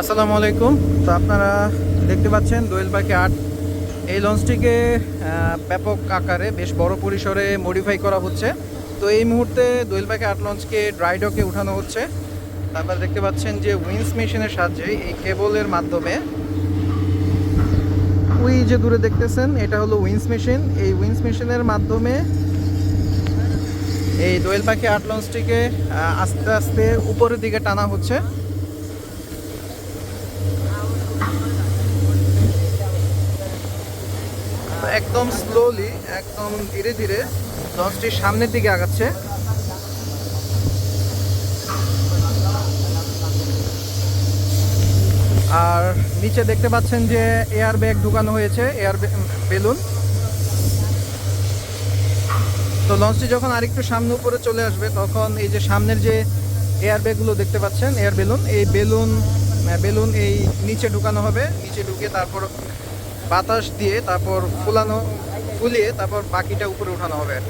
আসসালামু আলাইকুম। তো আপনারা দেখতে পাচ্ছেন দোয়েল পাখি আট এই লঞ্চটিকে ব্যাপক আকারে বেশ বড় পরিসরে মডিফাই করা হচ্ছে। তো এই মুহূর্তে দোয়েল পাখি আট লঞ্চকে ড্রাইডকে উঠানো হচ্ছে। তারপর দেখতে পাচ্ছেন যে উইন্স মেশিনের সাহায্যে এই কেবলের মাধ্যমে ওই যে দূরে দেখতেছেন, এটা হলো উইন্স মেশিন। এই উইন্স মেশিনের মাধ্যমে এই দোয়েল পাখি আট লঞ্চটিকে আস্তে আস্তে উপরের দিকে টানা হচ্ছে। একদম স্লোলি একদম ধীরে ধীরে লঞ্চটি সামনের দিকে আগাচ্ছে। আর নিচে দেখতে পাচ্ছেন যে এয়ার ব্যাগ ঢুকানো হয়েছে এয়ার বেলুন। তো লঞ্চটি যখন আরেকটু সামনে উপরে চলে আসবে, তখন এই যে সামনের যে এয়ার ব্যাগগুলো দেখতে পাচ্ছেন এয়ার বেলুন এই বেলুন বেলুন এই নিচে ঢুকানো হবে নিচে ঢুকে তারপর বাতাস দিয়ে তারপর ফুলানো, ফুলিয়ে তারপর বাকিটা উপরে উঠানো হবে আর।